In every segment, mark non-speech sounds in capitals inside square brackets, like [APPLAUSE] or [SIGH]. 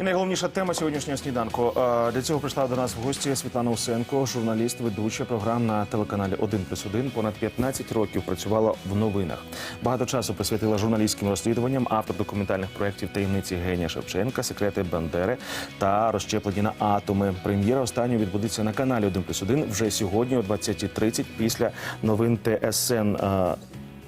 І найголовніша тема сьогоднішнього сніданку. Е, Для цього прийшла до нас в гості Світлана Усенко, журналіст, ведуча програм на телеканалі 1 плюс 1. Понад 15 років працювала в новинах. Багато часу присвятила журналістським розслідуванням, автор документальних проєктів таємниці Генія Шевченка, секрети Бандери та розщеплені на атоми. Прем'єра останньої відбудеться на каналі 1 плюс 1 вже сьогодні о 20.30 після новин ТСН.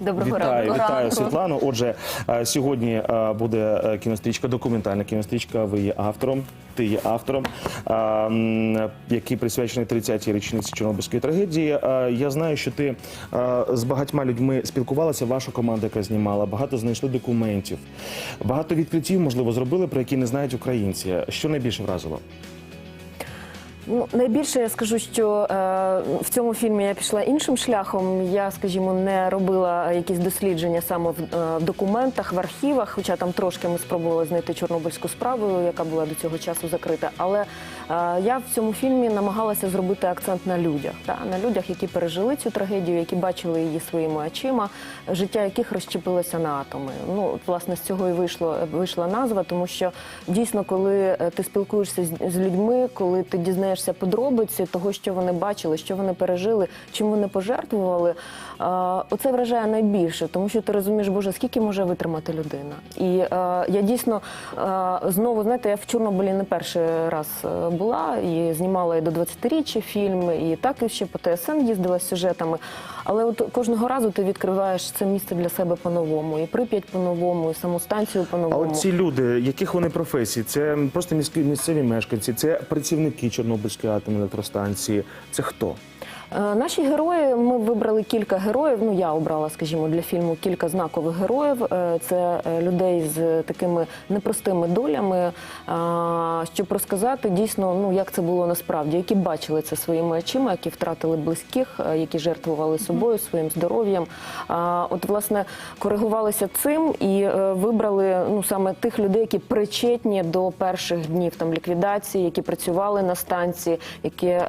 Доброго Вітаю, ранку. вітаю Світлану. Отже, е, сьогодні е, буде е, кінострічка, документальна кінострічка. Ви є автором. Ти є автором, е, м, який присвячений 30-й річниці Чорнобильської трагедії. Я знаю, що ти з багатьма людьми спілкувалася. Ваша команда, яка знімала, багато знайшли документів, багато відкриттів, можливо, зробили, про які не знають українці. Що найбільше вразило? Ну, найбільше я скажу, що е, в цьому фільмі я пішла іншим шляхом. Я, скажімо, не робила якісь дослідження саме в, е, документах, в архівах, хоча там трошки ми спробували знайти чорнобильську справу, яка була до цього часу закрита. Але я в цьому фільмі намагалася зробити акцент на людях, та, на людях, які пережили цю трагедію, які бачили її своїми очима, життя яких розщепилося на атоми. Ну, власне, з цього і вийшло вийшла назва, тому що дійсно, коли е, ти спілкуєшся з, з людьми, коли ти дізнаєшся подробиці того, що вони бачили, що вони пережили, чим вони пожертвували, е, оце вражає найбільше, тому що ти розумієш, боже, скільки може витримати людина. І е, я дійсно е, знову знаєте, я в Чорнобилі не перший раз е, була і знімала і до 20-річчя фільм, і так і ще по ТСН їздила з сюжетами. Але от кожного разу ти відкриваєш це місце для себе по-новому, і Прип'ять по-новому, і саму станцію по-новому. А от ці люди, яких вони професії? Це просто місцеві мешканці, це працівники Чорнобильської атомної електростанції. Це хто? Е, Наші герої ми вибрали кілька героїв. Ну я обрала, скажімо, для фільму кілька знакових героїв. Е, Це е, людей з такими непростими долями. Щоб розказати дійсно, ну як це було насправді, які бачили це своїми очима, які втратили близьких, які жертвували собою, своїм здоров'ям. От власне коригувалися цим і вибрали ну саме тих людей, які причетні до перших днів там ліквідації, які працювали на станції, які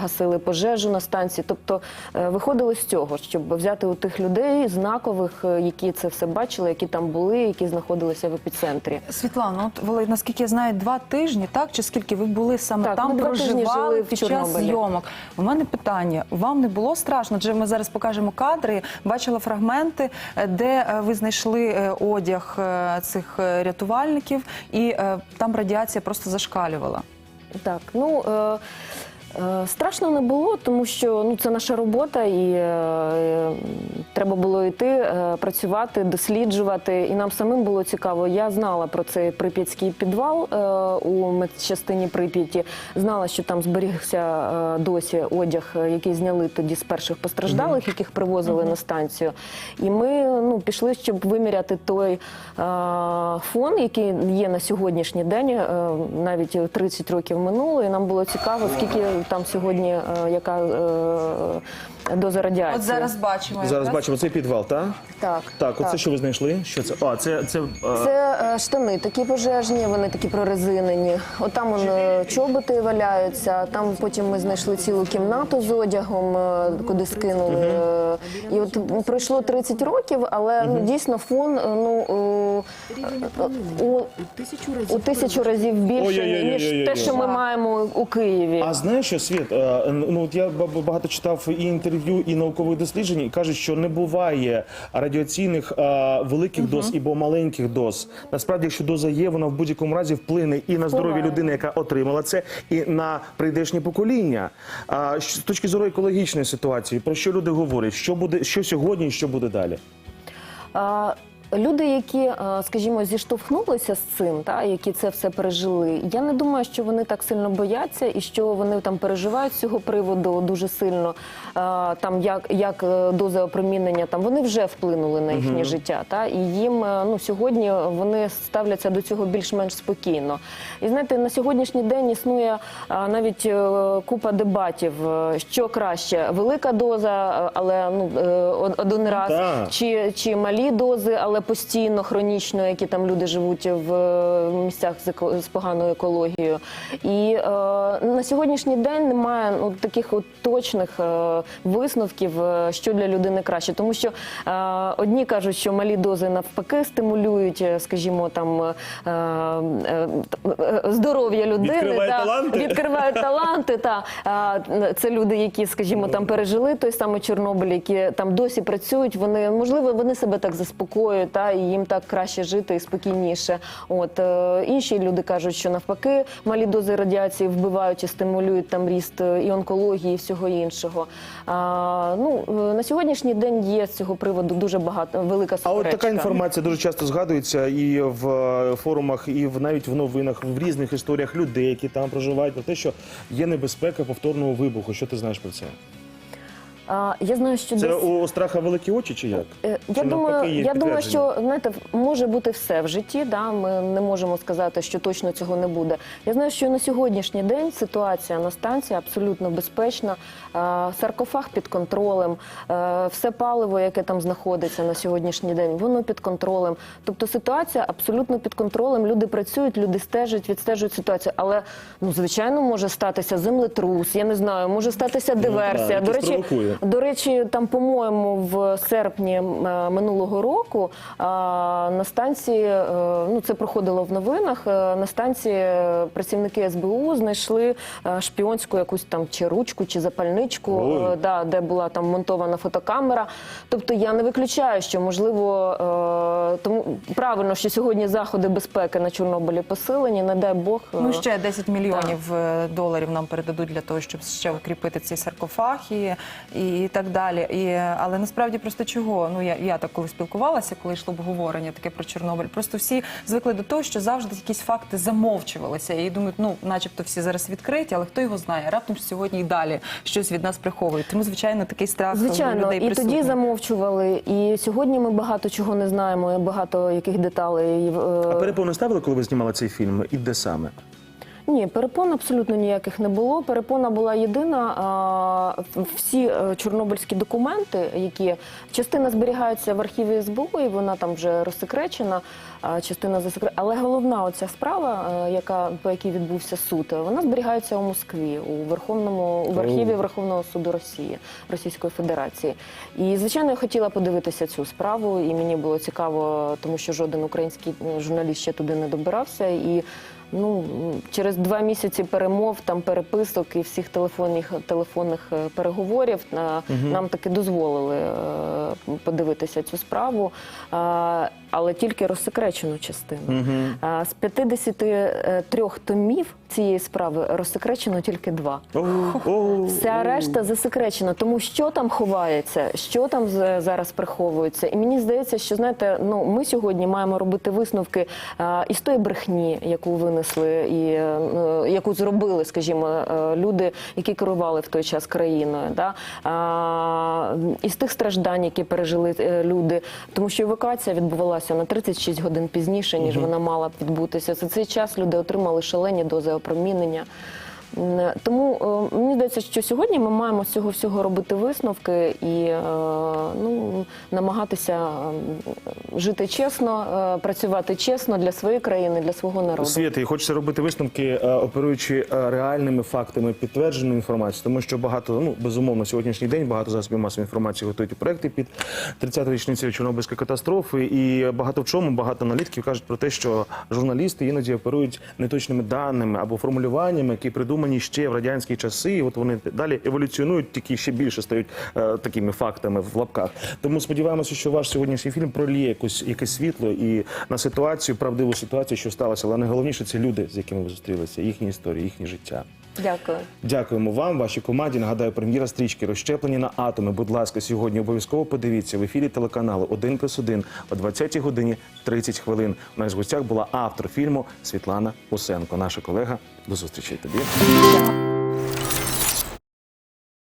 гасили пожежу на станції. Тобто е, виходили з цього, щоб взяти у тих людей знакових, е, які це все бачили, які там були, які знаходилися в епіцентрі. Світлана, от Валерій, наскільки я знаю, два тижні, так чи скільки ви були саме Так, там, проживали під час зйомок? У мене питання: вам не було страшно? Адже ми зараз покажемо кадри. Бачила фрагменти, е, де ви знайшли одяг цих рятувальників, і там радіація просто зашкалювала. Так, ну е, страшно не було, тому що ну це наша робота, і е, е, треба було йти, е, працювати, досліджувати. І нам самим було цікаво. Я знала про цей прип'ятський підвал е, у медчастині Прип'яті. Знала, що там зберігся е, досі одяг, е, який зняли тоді з перших постраждалих, яких привозили на станцію. І ми ну пішли, щоб виміряти той е, фон, який є на сьогоднішній день, е, навіть 30 років минуло. І нам було цікаво, скільки там сьогодні е, яка е, доза радіації. От зараз бачимо. Зараз якраз. бачимо цей підвал, так? так, Так, оце що ви знайшли? Що це? А, це, це, е, Це е, штани такі пожежні, вони такі прорезинені. Отам он, е, чоботи валяються. Там потім ми знайшли цілу кімнату з одягом, е, куди скинули. Е, І от пройшло 30 років, але ну, дійсно фон е, ну, е, у, у тисячу разів більше, ніж те, що ми маємо у Києві. А знаєш що, Світ? е, Ну от я ба- багато читав і інтерв'ю, і наукових досліджень, і кажуть, що не буває радіаційних а, великих доз або маленьких доз. Насправді, якщо доза є, вона в будь-якому разі вплине і на здоров'я людини, яка отримала це, і на прийдешнє покоління. А що- з точки зору екологічної ситуації, про що люди говорять? Що буде, що сьогодні, і що буде далі? А, Люди, які, е, скажімо, зіштовхнулися з цим, та які це все пережили, я не думаю, що вони так сильно бояться і що вони там переживають з цього приводу дуже сильно. Е, Там як, як е, доза опромінення, там вони вже вплинули на їхнє життя. Та і їм ну сьогодні вони ставляться до цього більш-менш спокійно. І знаєте, на сьогоднішній день існує навіть купа дебатів, що краще, велика доза, але ну один раз Так. чи, чи малі дози, але постійно, хронічно, які там люди живуть в е, місцях з, поганою екологією. І е, на сьогоднішній день немає ну, таких от точних е, висновків, е, що для людини краще. Тому що е, одні кажуть, що малі дози навпаки стимулюють, е, скажімо, там е, е, е, здоров'я людини. Відкриває та, таланти? відкривають [LAUGHS] таланти. Та а, це люди, які, скажімо, там пережили той самий Чорнобиль, які там досі працюють. Вони можливо вони себе так заспокоюють, та і їм так краще жити і спокійніше. От е, інші люди кажуть, що навпаки малі дози радіації вбивають і стимулюють там ріст е, і онкології, і всього іншого. А, ну е, на сьогоднішній день є з цього приводу дуже багато велика А суперечка. от така інформація дуже часто згадується і в форумах, і в навіть в новинах, в різних історіях людей, які там проживають, про те, що є небезпека повторного вибуху. Що ти знаєш про це? А, я знаю, що Це десь... у страха великі очі чи як? Е, Чи Я думаю, є я думаю, підтвердження? що знаєте, може бути все в житті. Да? Ми не можемо сказати, що точно цього не буде. Я знаю, що на сьогоднішній день ситуація на станції абсолютно безпечна. Е, Саркофаг під контролем, е, все паливо, яке там знаходиться на сьогоднішній день, воно під контролем. Тобто ситуація абсолютно під контролем. Люди працюють, люди стежать, відстежують ситуацію. Але ну звичайно може статися землетрус. Я не знаю, може статися диверсія. так, До речі, провокує. До речі, там, по-моєму, в серпні е, минулого року на станції, е, ну це проходило в новинах. е, На станції працівники СБУ знайшли шпіонську якусь там чи ручку, чи запальничку, да, де була там монтована фотокамера. Тобто я не виключаю, що можливо тому правильно, що сьогодні заходи безпеки на Чорнобилі посилені. Не дай Бог. Ну ще 10 мільйонів е, доларів нам передадуть для того, щоб ще укріпити цей саркофаг і, і так далі. І, але насправді просто чого? Ну я, я так коли спілкувалася, коли йшло обговорення таке про Чорнобиль. Просто всі звикли до того, що завжди якісь факти замовчувалися. І думають, ну начебто всі зараз відкриті, але хто його знає? Раптом сьогодні і далі щось від нас приховують. Тому звичайно такий страх Звичайно, людей і присутній. тоді замовчували. І сьогодні ми багато чого не знаємо, багато яких деталей. е, А перепони ставили, коли ви знімали цей фільм? І де саме? Ні, перепон абсолютно ніяких не було. Перепона була єдина. Всі е, чорнобильські документи, які частина зберігається в архіві СБУ, і вона там вже розсекречена, частина засекречена. Але головна оця справа, е, яка по якій відбувся суд, вона зберігається у Москві у Верховному в архіві Верховного суду Росії Російської Федерації. І звичайно, я хотіла подивитися цю справу, і мені було цікаво, тому що жоден український е, журналіст ще туди не добирався. І Ну через два місяці перемов, там переписок і всіх телефонних телефонних переговорів переговорів угу. нам таки дозволили е, подивитися цю справу, е, але тільки розсекречену частину. Е, З 53 томів цієї справи розсекречено тільки два. Вся решта засекречена. Тому що там ховається, що там зараз приховується. І мені здається, що знаєте, ну ми сьогодні маємо робити висновки а, із тої брехні, яку винесли, і е, яку зробили, скажімо, е, люди, які керували в той час країною, да? а, із тих страждань, які пережили е, люди, тому що евакуація відбувалася на 36 годин пізніше, ніж вона мала б відбутися. За цей час люди отримали шалені дози опромінення. М, Тому е, мені здається, що сьогодні ми маємо з цього всього робити висновки і е, ну, намагатися е, жити чесно, е, працювати чесно для своєї країни, для свого народу. Світи, і хочеться робити висновки, е, оперуючи е, реальними фактами, підтвердженою інформацією, тому що багато, ну безумовно, сьогоднішній день багато засобів масової інформації готують проекти під 30-ю річницю Чорнобильської катастрофи, і багато в чому багато аналітиків кажуть про те, що журналісти іноді оперують неточними даними або формулюваннями, які придумані ще в радянські часи. І от вони далі еволюціонують, тільки ще більше стають е, такими фактами в лапках. Тому сподіваємося, що ваш сьогоднішній фільм проліє якось якесь світло і на ситуацію, правдиву ситуацію, що сталося. Але найголовніше це люди, з якими ви зустрілися, їхні історії, їхнє життя. Дякую. Дякуємо вам, вашій команді. Нагадаю, прем'єра стрічки розщеплені на атоми. Будь ласка, сьогодні обов'язково подивіться в ефірі телеканалу 1 плюс 1 о 20 годині 30 хвилин. У нас в гостях була автор фільму Світлана Усенко, наша колега. До зустрічі тобі. Дякую.